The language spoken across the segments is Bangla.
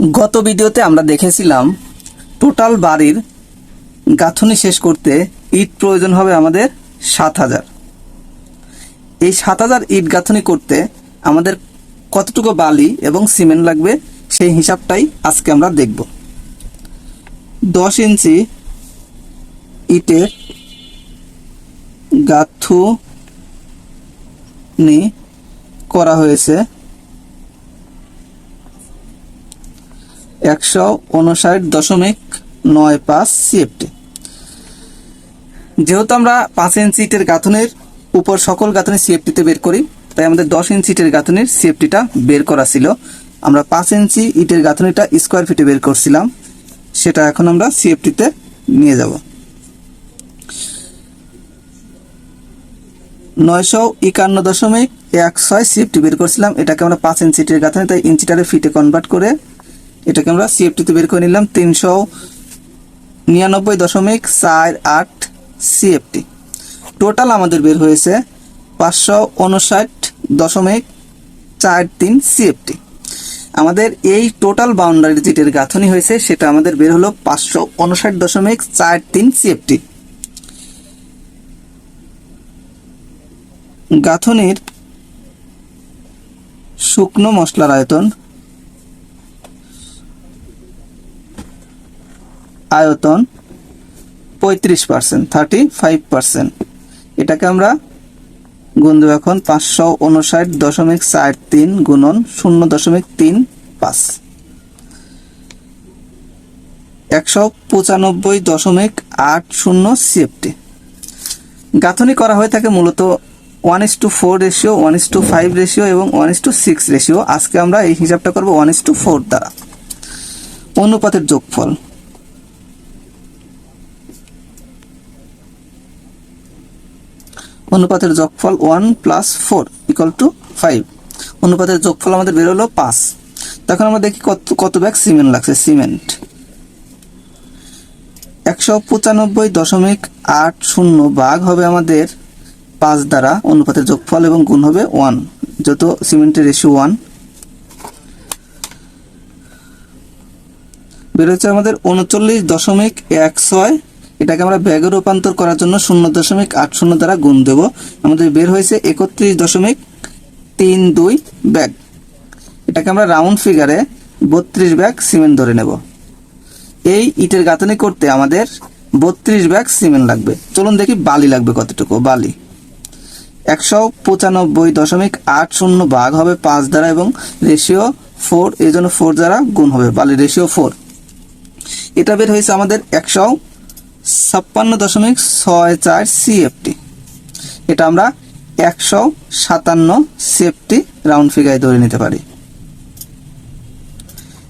গত ভিডিওতে আমরা দেখেছিলাম টোটাল বাড়ির গাঁথনি শেষ করতে ইট প্রয়োজন হবে আমাদের সাত হাজার। এই সাত হাজার ইট গাঁথনি করতে আমাদের কতটুকু বালি এবং সিমেন্ট লাগবে সেই হিসাবটাই আজকে আমরা দেখব। দশ ইঞ্চি ইটের গাঁথুনি করা হয়েছে। একশো উনষাট দশমিক নয় পাঁচ সিএফটি। যেহেতু আমরা পাঁচ ইঞ্চি ইটের গাঁথনের উপর সকল গাঁথনি সিএফটিতে বের করি, তাই আমাদের দশ ইঞ্চি ইটের গাঁথনির সিএফটিটা বের করা ছিল। আমরা পাঁচ ইঞ্চি ইটের গাঁথনিটা স্কোয়ার ফিটে বের করছিলাম, সেটা এখন আমরা সিএফটিতে নিয়ে যাব। নয়শো একান্ন দশমিক এক ছয় সিএফটি বের করছিলাম, এটাকে আমরা পাঁচ ইঞ্চি ইটের গাঁথনি, তাই ইঞ্চিটারে ফিটে কনভার্ট করে এটাকে আমরা সিএফটিতে বের করে নিলাম তিনশো নিরানব্বই দশমিক চার আট সিএফটি টোটাল আমাদের বের হয়েছে পাঁচশো উনষাট দশমিক চার তিন সিএফটি আমাদের এই টোটাল বাউন্ডারি যেটার গাঁথনি হয়েছে, সেটা আমাদের বের হলো পাঁচশো উনষাট দশমিক চার তিন সিএফটি গাঁথনির শুকনো মশলার আয়তন আয়তন পঁয়ত্রিশ পার্সেন্ট থার্টি ফাইভ পার্সেন্ট। এটাকে আমরা গুণ দেবো এখন পাঁচশো উনষাট দশমিক চার তিন গুণন শূন্য দশমিক তিন পাঁচ। একশো পঁচানব্বই দশমিক আট শূন্য সিএফটি। গাঁথনি করা হয়ে থাকে মূলত one is to four ratio one is to five ratio এবং one is to six ratio আজকে আমরা এই হিসাবটা করব ওয়ান ইস টু ফোর দ্বারা। অনুপাতের যোগফল। অনুপাতের যোগফল one plus four equal to five অনুপাতের যোগফল আমাদের বেরোলো পাঁচ। তখন আমরা দেখি কত কত ব্যাগ সিমেন্ট লাগছে, সিমেন্ট। একশো পঁচানব্বই দশমিক আট শূন্য ভাগ হবে আমাদের পাঁচ দ্বারা অনুপাতের যোগফল এবং গুণ হবে ওয়ান, যত সিমেন্টের রেশিও ওয়ান। বেরোচ্ছে আমাদের উনচল্লিশ দশমিক এক ছয় এটাকে আমরা ব্যাগে রূপান্তর করার জন্য শূন্য দশমিক আট শূন্য দ্বারা গুণ দেব। আমাদের বের হয়েছে একত্রিশ দশমিক তিন দুই ব্যাগ। এটাকে আমরা রাউন্ড ফিগারে বত্রিশ ব্যাগ সিমেন্ট ধরে নেব। এই ইটের গাঁথনি করতে আমাদের বত্রিশ ব্যাগ সিমেন্ট লাগবে। চলুন দেখি বালি লাগবে কতটুকু? বালি। একশো পঁচানব্বই দশমিক আট শূন্য ভাগ হবে পাঁচ দ্বারা এবং রেশিও ফোর, এই জন্য ফোর দ্বারা গুণ হবে। বালি রেশিও ফোর। এটা বের হয়েছে আমাদের একশো ছাপ্পান্ন দশমিক ছয় চার সিএফটি এটা আমরা একশো সাতান্ন সিএফটি রাউন্ড ফিগারে ধরে নিতে পারি।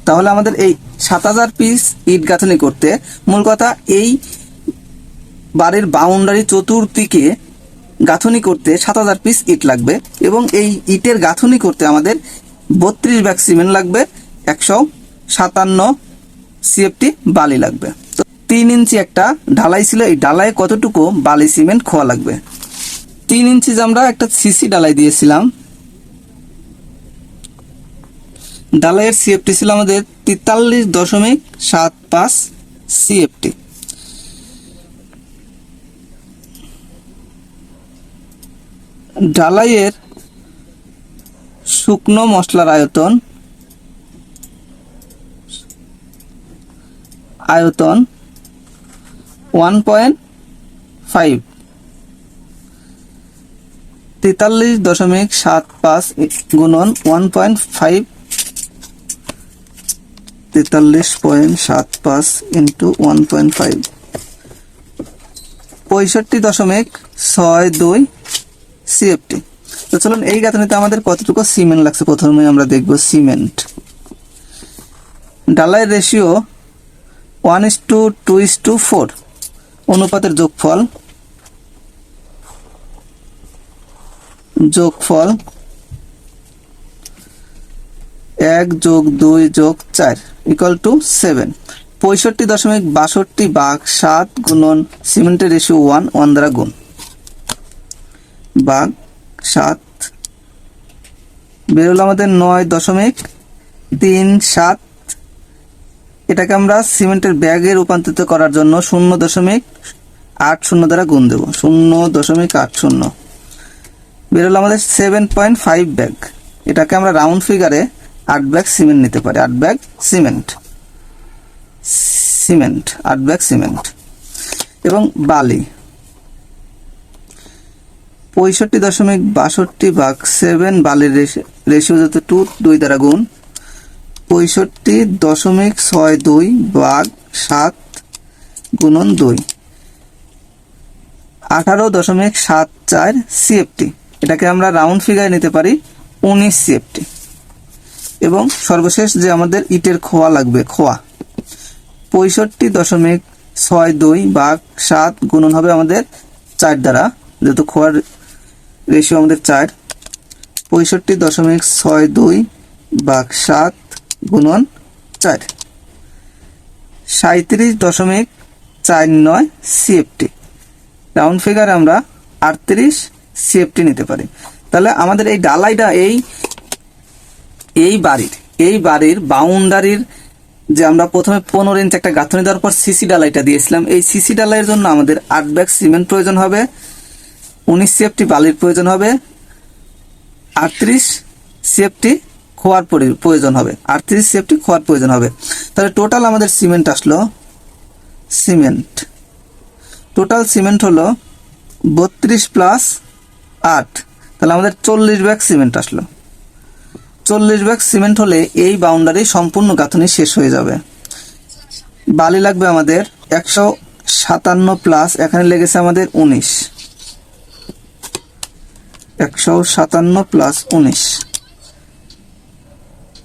তাহলে আমাদের এই সাত হাজার পিস ইট গাঁথনি করতে মূল কথা এই বাড়ির বাউন্ডারি চতুর্দিকে গাঁথনি করতে সাত হাজার পিস ইট লাগবে এবং এই ইটের গাঁথনি করতে আমাদের বত্রিশ ব্যাগ সিমেন্ট লাগবে, একশো সাতান্ন সিএফটি বালি লাগবে। তিন ইঞ্চি একটা ঢালাই ছিল। এই ঢালাইয়ে কতটুকু বালি সিমেন্ট খোয়া লাগবে? তিন ইঞ্চি আমরা একটা সিসি ডালাই দিয়েছিলাম। ডালাইয়ের সিএফটি ছিল আমাদের তেতাল্লিশ দশমিক সাত পাঁচ সিএফটি ডালাইয়ের শুকনো মশলার আয়তন আয়তন ওয়ান পয়েন্ট ফাইভ তেতাল্লিশ দশমিক সাত পাঁচ গুণন ওয়ান পয়েন্ট ফাইভ তেতাল্লিশ পয়েন্ট সাত পাঁচ ইন্টু ওয়ান পয়েন্ট ফাইভ পঁয়ষট্টি দশমিক ছয় দুই সিএফটি তো চলুন এই গাঁথনিতে আমাদের কতটুকু সিমেন্ট লাগছে প্রথমে আমরা দেখব সিমেন্ট। ডালাই ratio one is to two is to four অনুপাতের যোগফল যোগফল এক যোগ দুই যোগ চার ইকুয়াল টু সেভেন পঁয়ষট্টি দশমিক বাষট্টি বাঘ সাত গুণন সিমেন্টের রেশিও ওয়ান ওয়ান দ্বারা গুণ। বাঘ সাত। বেরোলো আমাদের নয় দশমিক তিন সাত এটাকে আমরা সিমেন্টের ব্যাগে রূপান্তরিত করার জন্য শূন্য দশমিক আট শূন্য দ্বারা গুণ দেবো। শূন্য দশমিক আট শূন্য। বেরোলো আমাদের সেভেন পয়েন্ট ফাইভ ব্যাগ এটাকে আমরা রাউন্ড ফিগারে আট ব্যাগ সিমেন্ট নিতে পারি। আট ব্যাগ সিমেন্ট সিমেন্ট আট ব্যাগ সিমেন্ট এবং বালি। পঁয়ষট্টি দশমিক বাষট্টি ভাগ সেভেন বালির রেশিও যত টু দুই দ্বারা গুণ পঁয়ষট্টি দশমিক ছয় দুই ভাগ সাত গুণন দুই। আঠারো দশমিক সাত চার সিএফটি এটাকে আমরা রাউন্ড ফিগারে নিতে পারি উনিশ সিএফটি এবং সর্বশেষ যে আমাদের ইটের খোয়া লাগবে, খোয়া। পঁয়ষট্টি দশমিক ছয় দুই ভাগ সাত গুণন হবে আমাদের চার দ্বারা, যেহেতু খোয়ার রেশিও আমাদের চার। পঁয়ষট্টি দশমিক ছয় দুই ভাগ সাত গুণন চার। সাঁত্রিশ দশমিক চার নয় সিএফটি। রাউন্ড ফিগার আমরা আটত্রিশ সিএফটি নিতে পারি। তাহলে আমাদের এই ডালাইটা এই এই বাড়ির এই বাড়ির বাউন্ডারির যে আমরা প্রথমে পনেরো ইঞ্চ একটা গাঁথনি দেওয়ার পর সিসি ডালাইটা দিয়েছিলাম। এই সিসি ডালাইয়ের জন্য আমাদের আট ব্যাগ সিমেন্ট প্রয়োজন হবে, উনিশ সিএফটি বালির প্রয়োজন হবে, আটত্রিশ সিএফটি খোয়ার পরি- প্রয়োজন হবে। আটত্রিশ সেফটি খোয়ার প্রয়োজন হবে। তাহলে টোটাল আমাদের সিমেন্ট আসলো। সিমেন্ট টোটাল সিমেন্ট হলো বত্রিশ প্লাস আট। তাহলে আমাদের চল্লিশ ব্যাগ সিমেন্ট আসলো। চল্লিশ ব্যাগ সিমেন্ট হলে এই বাউন্ডারি সম্পূর্ণ গাঁথনি শেষ হয়ে যাবে। বালি লাগবে আমাদের একশো সাতান্ন প্লাস এখানে লেগেছে আমাদের উনিশ। একশো সাতান্ন প্লাস উনিশ।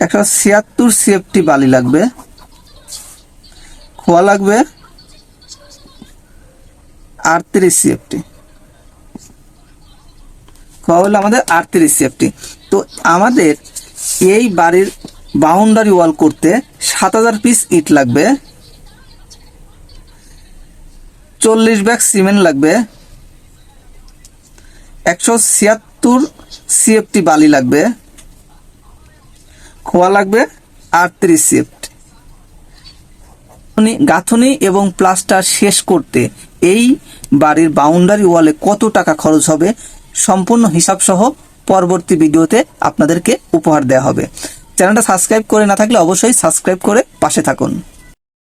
একশো ছিয়াত্তর সিএফটি বালি লাগবে। খোয়া লাগবে আটত্রিশ সিএফটি খোয়া হলো আমাদের আটত্রিশ সিএফটি তো আমাদের এই বাড়ির বাউন্ডারি ওয়াল করতে সাত হাজার পিস ইট লাগবে। চল্লিশ ব্যাগ সিমেন্ট লাগবে। একশো ছিয়াত্তর সিএফটি বালি লাগবে। খোয়া লাগবে? আটত্রিশ শিফট গাঁথনি এবং প্লাস্টার শেষ করতে এই বাড়ির বাউন্ডারি ওয়ালে কত টাকা খরচ হবে সম্পূর্ণ হিসাব সহ পরবর্তী ভিডিওতে আপনাদেরকে উপহার দেওয়া হবে। চ্যানেলটা সাবস্ক্রাইব করে না থাকলে অবশ্যই সাবস্ক্রাইব করে পাশে থাকুন।